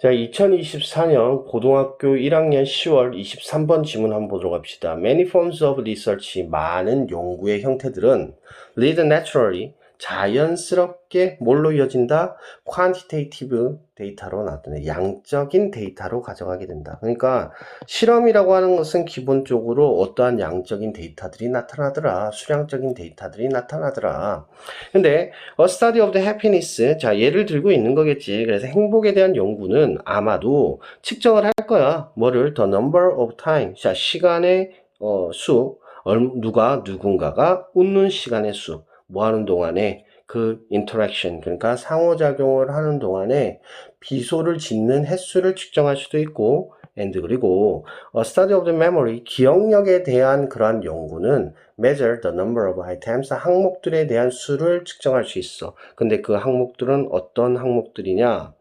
자, 2024년 고등학교 1학년 10월 23번 지문 한번 보도록 합시다. Many forms of research, 많은 연구의 형태들은 lead naturally, 자연스럽게 뭘로 이어진다? quantitative 데이터로 나타내 양적인 데이터로 가져가게 된다. 그러니까 실험이라고 하는 것은 기본적으로 어떠한 양적인 데이터들이 나타나더라. 수량적인 데이터들이 나타나더라. 근데 a study of the happiness 자 예를 들고 있는 거겠지. 그래서 행복에 대한 연구는 아마도 측정을 할 거야. 뭐를 the number of time 자 시간의 어, 수 얼- 누가 누군가가 웃는 시간의 수 뭐 하는 동안에 그 인터랙션 그러니까 상호작용을 하는 동안에 비소를 짓는 횟수를 측정할 수도 있고 and 그리고 a study of the memory 기억력에 대한 그러한 연구는 measure the number of items 항목들에 대한 수를 측정할 수 있어. 근데 그 항목들은 어떤 항목들이냐?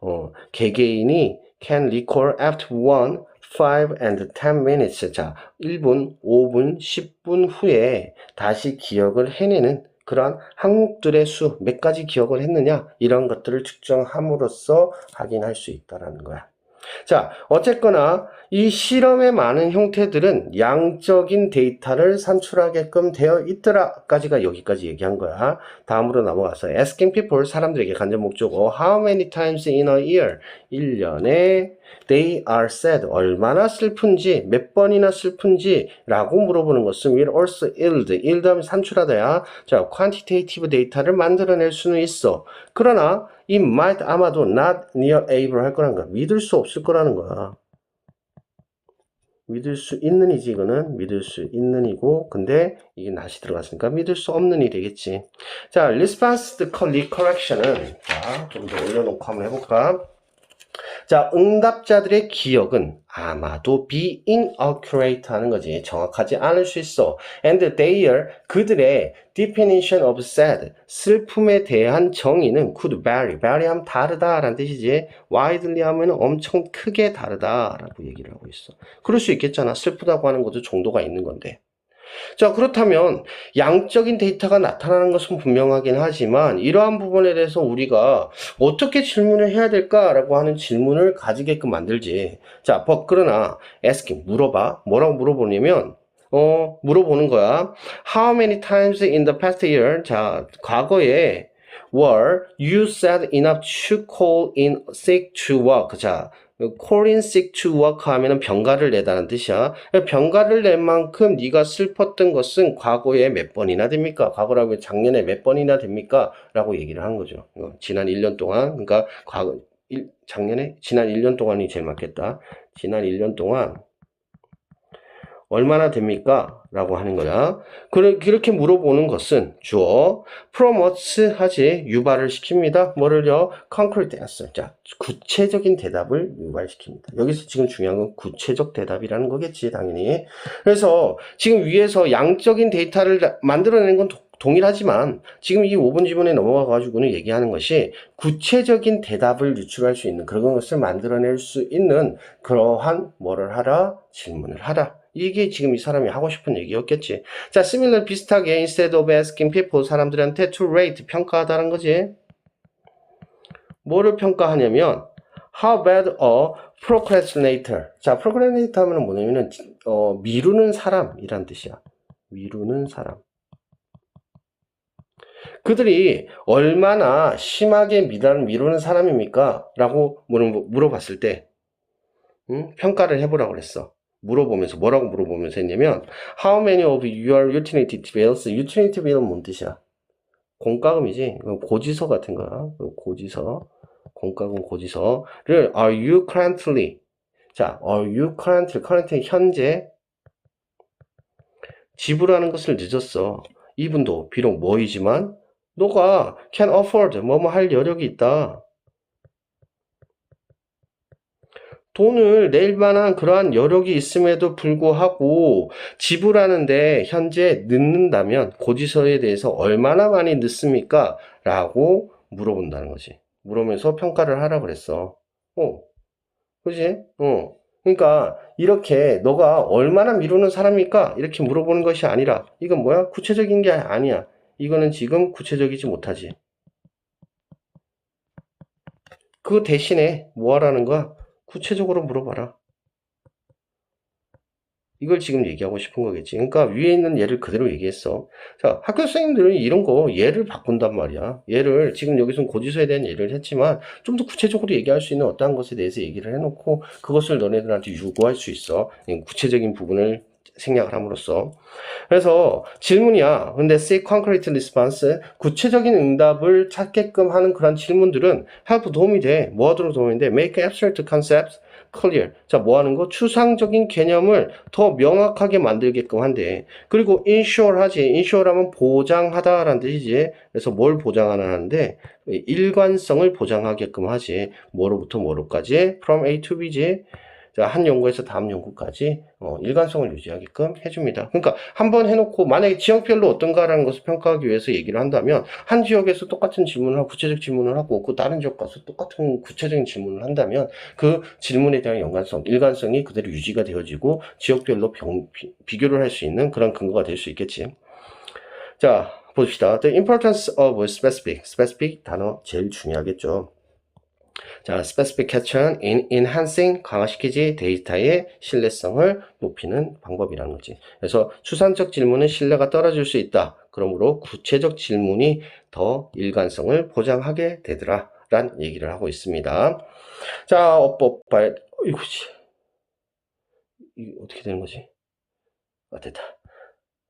어, 개개인이 can recall after 1, 5 and 10 minutes. 자, 1분, 5분, 10분 후에 다시 기억을 해내는 그러한 항목들의 수, 몇 가지 기억을 했느냐, 이런 것들을 측정함으로써 확인할 수 있다라는 거야. 자, 어쨌거나 이 실험의 많은 형태들은 양적인 데이터를 산출하게끔 되어 있더라까지가 여기까지 얘기한 거야. 다음으로 넘어가서 asking people 사람들에게 간접 목적어 how many times in a year? 1년에 they are sad 얼마나 슬픈지 몇 번이나 슬픈지 라고 물어보는 것은 will also yield. yield 하면 산출하다야. 자 quantitative 데이터를 만들어낼 수는 있어. 그러나 it might 아마도 not near able 할 거라는 거야. 믿을 수 없을 거라는 거야. 믿을 수 있는 이지 이거는 믿을 수 있는 이고 근데 이게 낫이 들어갔으니까 믿을 수 없는 이 되겠지. 자 response to recorrection은 자좀 더 올려놓고 한번 해볼까 자, 응답자들의 기억은 아마도 be inaccurate 하는 거지. 정확하지 않을 수 있어. And their, 그들의 definition of sad, 슬픔에 대한 정의는 could vary. vary 하면 다르다 라는 뜻이지. widely 하면 엄청 크게 다르다 라고 얘기를 하고 있어. 그럴 수 있겠잖아. 슬프다고 하는 것도 정도가 있는 건데. 자, 그렇다면 양적인 데이터가 나타나는 것은 분명하긴 하지만 이러한 부분에 대해서 우리가 어떻게 질문을 해야 될까라고 하는 질문을 가지게끔 만들지. 자, 버- 그러나 asking 물어봐. 뭐라고 물어보냐면 어, 물어보는 거야. How many times in the past year? 자, 과거에 were you sad enough to call in sick to work? 자, sick to work 하면은 병가를 내다는 뜻이야. 병가를 낸 만큼 네가 슬펐던 것은 과거에 몇 번이나 됩니까? 과거라고 작년에 몇 번이나 됩니까? 라고 얘기를 한 거죠. 어, 지난 1년 동안, 그러니까 과거, 일- 작년에? 지난 1년 동안이 제일 맞겠다. 지난 1년 동안 얼마나 됩니까? 라고 하는. 그래- 그렇게 물어보는 것은 주어, promotes 하지, 유발을 시킵니다. 뭐를요? concrete answer. 자, 구체적인 대답을 유발시킵니다. 여기서 지금 중요한 건 구체적 대답이라는 거겠지, 당연히. 그래서 지금 위에서 양적인 데이터를 다- 만들어내는 건 도- 동일하지만 지금 이 5분 지문에 넘어가 가지고는 얘기하는 것이 구체적인 대답을 유출할 수 있는 그런 것을 만들어낼 수 있는 그러한 뭐를 하라? 질문을 하라. 이게 지금 이 사람이 하고 싶은 얘기였겠지. 자, similar 비슷하게 instead of asking people 사람들한테 to rate 평가하다는 거지. 뭐를 평가하냐면 how bad a procrastinator. 자, procrastinator 하면 뭐냐면은 어, 미루는 사람이란 뜻이야. 미루는 사람. 그들이 얼마나 심하게 미루는, 미루는 사람입니까? 라고 물어- 물어봤을 때, 응? 평가를 해보라고 그랬어. 물어보면서, 뭐라고 물어보면서 했냐면, How many of your utility bills? utility bill은 뭔 뜻이야? 공과금이지. 고지서 같은 거야. 고지서. 공과금 고지서를 are you currently 자, are you currently currently 현재 지불하는 것을 늦었어. 이분도 비록 뭐이지만 너가 can afford 뭐뭐 할 여력이 있다. 돈을 낼 만한 그러한 여력이 있음에도 불구하고 지불하는데 현재 늦는다면 고지서에 대해서 얼마나 많이 늦습니까? 라고 물어본다는 거지. 물으면서 평가를 하라 그랬어. 어. 그지? 어. 그러니까 이렇게 너가 얼마나 미루는 사람입니까? 이렇게 물어보는 것이 아니라 이건 뭐야? 구체적인 게 아니야. 이거는 지금 구체적이지 못하지. 그 대신에 뭐 하라는 거야? 구체적으로 물어봐라. 이걸 지금 얘기하고 싶은 거겠지. 그러니까 위에 있는 예를 그대로 얘기했어. 자, 학교 선생님들은 이런 거 예를 바꾼단 말이야. 예를 지금 여기서는 고지서에 대한 예를 했지만 좀 더 구체적으로 얘기할 수 있는 어떠한 것에 대해서 얘기를 해놓고 그것을 너네들한테 요구할 수 있어. 구체적인 부분을 생략을 함으로써. 그래서 질문이야. 근데 say concrete response 구체적인 응답을 찾게끔 하는 그런 질문들은 help 도움이 돼. 뭐 하도록 도움이 돼? make abstract concepts clear. 자, 뭐 하는 거? 추상적인 개념을 더 명확하게 만들게끔 한대. 그리고 ensure 하지. ensure 하면 보장하다 라는 뜻이지. 그래서 뭘 보장하는데 일관성을 보장하게끔 하지. 뭐로부터 뭐로까지? from A to B지. 자, 한 연구에서 다음 연구까지 어, 일관성을 유지하게끔 해줍니다. 그러니까 한 번 해놓고 만약에 지역별로 어떤가라는 것을 평가하기 위해서 얘기를 한다면 한 지역에서 똑같은 질문을 하고 구체적 질문을 하고 그 다른 지역 가서 똑같은 구체적인 질문을 한다면 그 질문에 대한 연관성, 일관성이 그대로 유지가 되어지고 지역별로 병, 비, 비교를 할 수 있는 그런 근거가 될 수 있겠지. 자, 봅시다. The importance of specific. specific 단어 제일 중요하겠죠. 자, specification in enhancing 강화시키지 데이터의 신뢰성을 높이는 방법이라는 거지. 그래서 추상적 질문은 신뢰가 떨어질 수 있다. 그러므로 구체적 질문이 더 일관성을 보장하게 되더라. 란 얘기를 하고 있습니다. 자, 어법 발, 이거지. 이게 어떻게 되는 거지? 아, 됐다.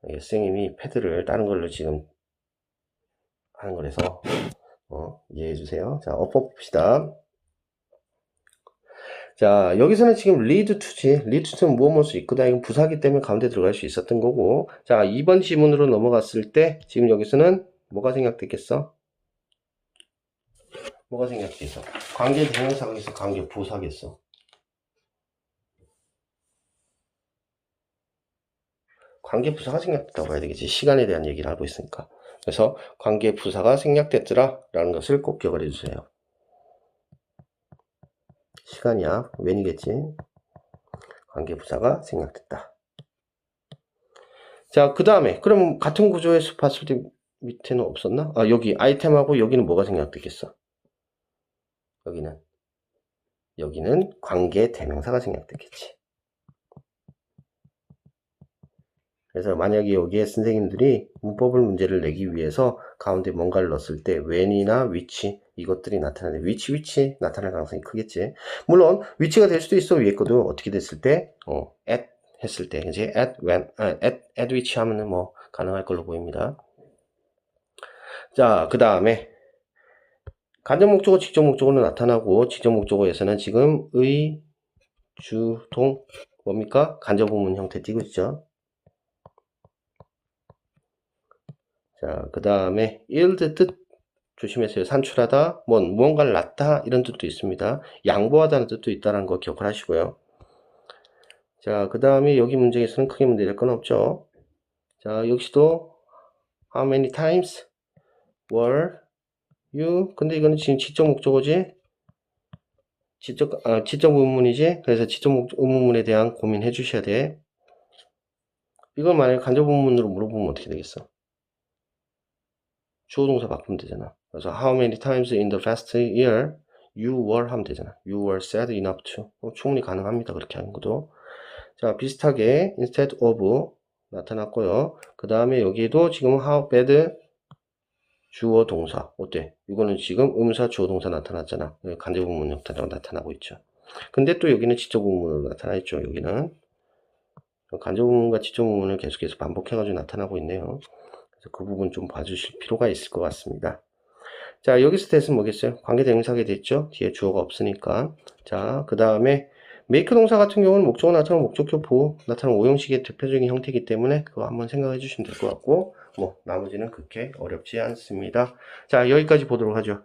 이게 선생님이 패드를 다른 걸로 지금 하는 거라서, 어, 이해해 주세요. 자, 어법 봅시다. 자, 여기서는 지금 lead to지. lead to는 무엇 무엇을 이끄다. 이건 부사기 때문에 가운데 들어갈 수 있었던 거고. 자, 2번 지문으로 넘어갔을 때, 지금 여기서는 뭐가 생략됐겠어? 뭐가 생략됐어? 관계 대명사가 있어? 관계 부사겠어? 관계 부사가 생략됐다고 봐야 되겠지. 시간에 대한 얘기를 하고 있으니까. 그래서 관계 부사가 생략됐더라. 라는 것을 꼭 기억을 해주세요. 시간이야. when이겠지. 관계 부사가 생략됐다. 자, 그 다음에, 그럼 같은 구조에서 봤을 때 밑에는 없었나? 아, 여기 아이템하고 여기는 뭐가 생략됐겠어? 여기는. 여기는 관계 대명사가 생략됐겠지. 그래서 만약에 여기에 선생님들이 문법을 문제를 내기 위해서 가운데 뭔가를 넣었을 때 when이나 which 이것들이 나타나는데 which which 나타날 가능성이 크겠지. 물론 which가 될 수도 있어 위에 것도 어떻게 됐을 때 어, at 했을 때 이제 at when 아, at at which 하면은 뭐 가능할 걸로 보입니다. 자, 그 다음에 간접 목적어, 직접 목적어로 나타나고 직접 목적어에서는 지금 의, 주, 동 뭡니까? 간접 부문 형태 띄고 있죠. 자, 그 다음에 yield 뜻 조심하세요. 산출하다, 뭐 무언가를 낳다 이런 뜻도 있습니다. 양보하다는 뜻도 있다는 거 기억을 하시고요. 자, 그 다음에 여기 문제에서는 크게 문제될 건 없죠. 자, 역시도 how many times were you 근데 이거는 지금 지적 목적어지 지적 아, 지적 의문문이지 그래서 지적 목- 의문문에 대한 고민해 주셔야 돼. 이걸 만약에 간접 의문문으로 물어보면 어떻게 되겠어? 주어 동사 바꾸면 되잖아. 그래서 how many times in the past year you were 하면 되잖아. you were sad enough to. 어, 충분히 가능합니다. 그렇게 하는 것도. 자, 비슷하게 instead of 나타났고요. 그 다음에 여기도 지금 how bad 주어 동사. 어때? 이거는 지금 음사 주어 동사 나타났잖아. 간접 부문 형태로 나타나고 있죠. 근데 또 여기는 지적 부문으로 나타나 있죠. 여기는. 간접 부문과 지적 부문을 계속해서 반복해가지고 나타나고 있네요. 그 부분 좀 봐주실 필요가 있을 것 같습니다. 자, 여기서 대신 뭐겠어요? 관계 대 명사게 됐죠? 뒤에 주어가 없으니까. 자, 그 다음에 메이크 동사 같은 경우는 목적어 나타나는 목적격 보호 나타나는 오형식의 대표적인 형태이기 때문에 그거 한번 생각해 주시면 될 것 같고 뭐 나머지는 그렇게 어렵지 않습니다. 자, 여기까지 보도록 하죠.